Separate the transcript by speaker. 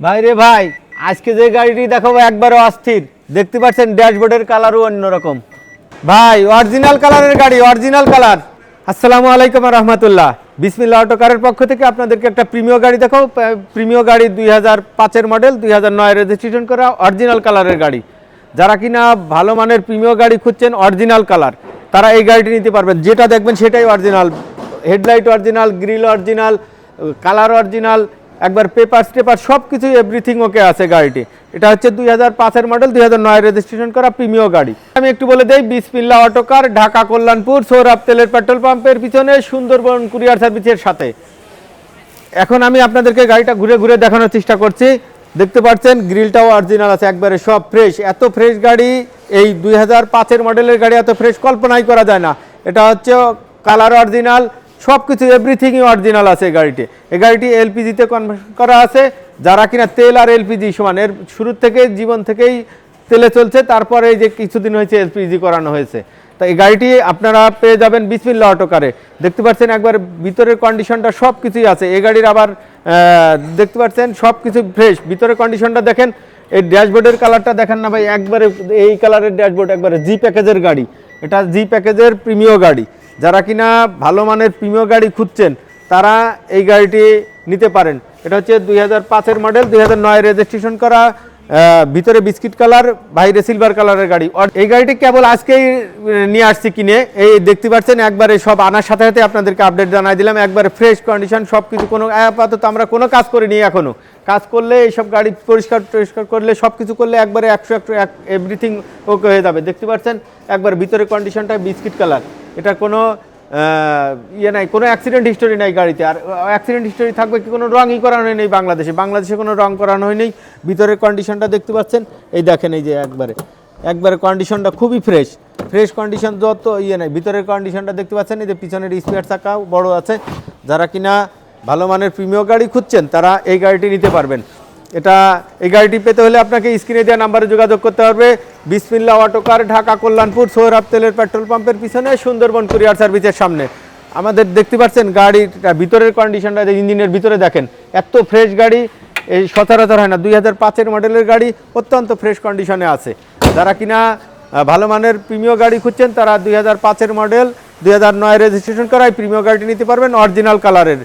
Speaker 1: ভাই রে ভাই, আজকে যে গাড়িটি দেখাবো একবারও অস্থির। দেখতে পাচ্ছেন ড্যাশবোর্ডের কালারও অন্যরকম। ভাই অরিজিনাল কালারের গাড়ি অরিজিনাল কালার। আসসালামু আলাইকুম রহমতুল্লাহ। বিসমিল্লা অটো কারের পক্ষ থেকে আপনাদেরকে একটা প্রিমিয় গাড়ি দেখো প্রিমিয় গাড়ি দুই হাজার পাঁচের মডেল দুই হাজার নয় রেজিস্ট্রেশন করা অরিজিনাল কালারের গাড়ি। যারা কিনা ভালো মানের প্রিমিয় গাড়ি খুঁজছেন অরিজিনাল কালার, তারা এই গাড়িটি নিতে পারবেন। যেটা দেখবেন সেটাই original headlight original grill original colour original একবার পেপার টেপার সব কিছু এভরিথিং ওকে আছে গাড়িটি। এটা হচ্ছে দুই হাজার পাঁচের মডেল দুই হাজার নয় রেজিস্ট্রেশন করা প্রিমিয় গাড়ি। আমি একটু বলে দেই বিসমিল্লা অটোকার ঢাকা কল্যাণপুর, সৌরভ তেলের পেট্রোল পাম্পের পিছনে, সুন্দরবন কুরিয়ার সার্ভিসের সাথে। এখন আমি আপনাদেরকে গাড়িটা ঘুরে ঘুরে দেখানোর চেষ্টা করছি। দেখতে পাচ্ছেন গ্রিলটাও অরিজিনাল আছে, একবারে সব ফ্রেশ এত ফ্রেশ গাড়ি, এই দুই হাজার পাঁচের মডেলের গাড়ি এত ফ্রেশ কল্পনাই করা যায় না। এটা হচ্ছে কালার অরিজিনাল সব কিছু এভরিথিংই অরিজিনাল আছে এই গাড়িটি। এই গাড়িটি এলপিজিতে কনভার্সন করা আছে। যারা কিনা তেল আর এলপিজি সমান, এর শুরু থেকে, জীবন থেকেই তেলে চলছে, তারপরে এই যে কিছুদিন হয়েছে এলপিজি করানো হয়েছে। তা এই গাড়িটি আপনারা পেয়ে যাবেন বিসমিল্লা অটোকারে দেখতে পাচ্ছেন একবার ভিতরের কন্ডিশনটা সব কিছুই আছে। এই গাড়ির আবার দেখতে পাচ্ছেন সব কিছু ফ্রেশ ভিতরের কন্ডিশনটা দেখেন, এই ড্যাশবোর্ডের কালারটা দেখেন না ভাই, একবারে এই কালারের ড্যাশবোর্ড একবারে জি প্যাকেজের গাড়ি। এটা জি প্যাকেজের প্রিমিয় গাড়ি। যারা কিনা ভালো মানের প্রিমিয় গাড়ি খুঁজছেন, তারা এই গাড়িটি নিতে পারেন। এটা হচ্ছে দুই হাজার পাঁচের মডেল দুই হাজার নয় রেজিস্ট্রেশন করা ভিতরে বিস্কিট কালার, বাইরে সিলভার কালারের গাড়ি। এই গাড়িটি কেবল আজকেই নিয়ে আসছি কিনে। এই দেখতে পাচ্ছেন, একবারে সব আনার সাথে সাথে আপনাদেরকে আপডেট জানাই দিলাম। একবারে ফ্রেশ কন্ডিশন সব কিছু কোনো, আপাতত আমরা কোনো কাজ করি করিনি এখনও কাজ করলে এইসব গাড়ি পরিষ্কার টরিষ্কার করলে সব কিছু করলে একবারে একশো একশো এক এভরিথিং ওকে হয়ে যাবে। দেখতে পাচ্ছেন, একবার ভিতরে কন্ডিশনটা বিস্কিট কালার। এটা কোনো ইয়ে নাই, কোনো অ্যাক্সিডেন্ট হিস্টোরি নাই গাড়িতে। আর অ্যাক্সিডেন্ট হিস্টোরি থাকবে কি কোনো রঙই করানো নেই বাংলাদেশে? বাংলাদেশে কোনো রং করানো হয়নি। ভিতরের কন্ডিশনটা দেখতে পাচ্ছেন। এই দেখেন, এই যে একবারে। একবারে কন্ডিশনটা খুবই ফ্রেশ ফ্রেশ কন্ডিশন যত ইয়ে নাই, ভিতরের কন্ডিশনটা দেখতে পাচ্ছেন, এই যে পিছনের স্পেয়ার চাকাও বড় আছে। যারা কিনা ভালো মানের প্রিমিয় গাড়ি খুঁজছেন, তারা এই গাড়িটি নিতে পারবেন। এটা এই গাড়িটি পেতে হলে আপনাকে স্ক্রিনে দেওয়া নাম্বারে যোগাযোগ করতে হবে বিসমিল্লা অটোকার ঢাকা কল্যাণপুর সৌরভ তেলের পেট্রোল পাম্পের পিছনে সুন্দরবন কুরিয়ার সার্ভিসের সামনে। আমাদের দেখতে পাচ্ছেন গাড়ির ভিতরের কন্ডিশনটা ইঞ্জিনের ভিতরে দেখেন, এত ফ্রেশ গাড়ি, এই সচরাচর হয় না, দুই হাজার পাঁচের মডেলের গাড়ি অত্যন্ত ফ্রেশ কন্ডিশনে আছে। যারা কিনা ভালো মানের প্রিমিয় গাড়ি খুঁজছেন, তারা দুই হাজার পাঁচের মডেল দুই হাজার নয় রেজিস্ট্রেশন করায় প্রিমিয় গাড়িটি নিতে পারবেন অরিজিনাল কালারের